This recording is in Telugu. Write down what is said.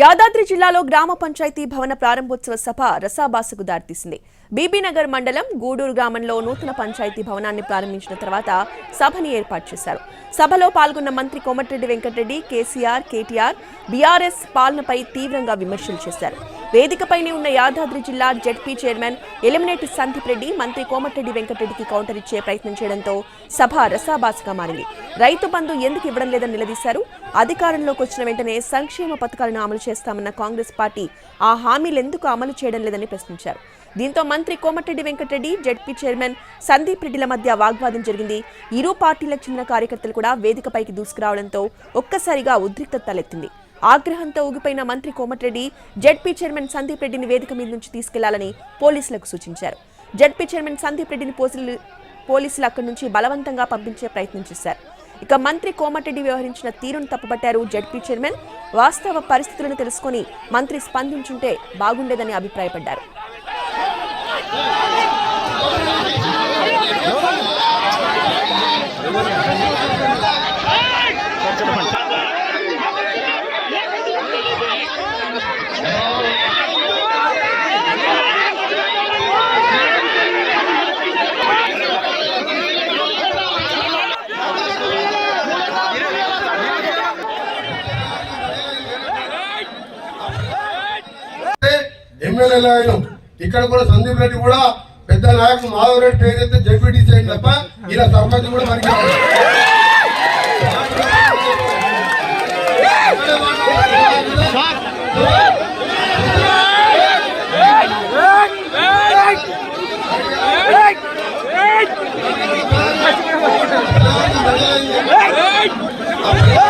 యాదాద్రి జిల్లాలో గ్రామ పంచాయతీ భవన ప్రారంభోత్సవ సభ రసాబాసుకు దారితీసింది. బీబీనగర్ మండలం గూడూరు గ్రామంలో నూతన పంచాయతీ భవనాన్ని ప్రారంభించిన తర్వాత సభని ఏర్పాటు చేశారు. సభలో పాల్గొన్న మంత్రి Komatireddy Venkatreddy KCR KTR BRS పాలనపై తీవ్రంగా విమర్శలు చేశారు. వేదికపైనే ఉన్న యాదాద్రి జిల్లా జెడ్పీ చైర్మన్ ఎలిమినేట్ సందీప్ రెడ్డి మంత్రి కోమటిరెడ్డి వెంకటరెడ్డికి కౌంటర్ ఇచ్చే ప్రయత్నం చేయడంతో సభ రసాబాసుగా మారింది. రైతు బంధు ఎందుకు ఇవ్వడం లేదని నిలదీశారు? అధికారంలోకి వచ్చిన వెంటనే సంక్షేమ పథకాలను అమలు చేస్తామన్న కాంగ్రెస్ పార్టీ ఆ హామీలు ఎందుకు అమలు చేయడం లేదని ప్రశ్నించారు. దీంతో మంత్రి కోమటిరెడ్డి వెంకటరెడ్డి జెడ్పీ చైర్మన్ సందీప్ రెడ్డిల మధ్య వాగ్వాదం జరిగింది. ఇరు పార్టీలకు చెందిన కార్యకర్తలు కూడా వేదికపైకి దూసుకురావడంతో ఒక్కసారిగా ఉద్రిక్తత తలెత్తింది. ఆగ్రహంతో ఊగిపోయిన మంత్రి కోమటిరెడ్డి జెడ్పీ చైర్మన్ సందీప్ రెడ్డిని వేదిక మీద నుంచి తీసుకెళ్ళాలని పోలీసులకు సూచించారు. జెడ్పీ చైర్మన్ సందీప్ రెడ్డిని పోలీసులు అక్కడి నుంచి బలవంతంగా పంపించే ప్రయత్నం చేశారు. ఇక మంత్రి కోమటిరెడ్డి వ్యవహరించిన తీరును తప్పుపట్టారు జడ్పీ చైర్మన్. వాస్తవ పరిస్థితులను తెలుసుకొని మంత్రి స్పందించుంటే బాగుండేదని అభిప్రాయపడ్డారు. ఎమ్మెల్యేలు ఆయన ఇక్కడ కూడా సందీప్ రెడ్డి కూడా పెద్ద నాయకుడు మాధవ్ రెడ్డి పేరు అయితే జడ్పీటీసీ అయింది తప్ప ఇలా సర్పంచ్ కూడా మనకి Hey!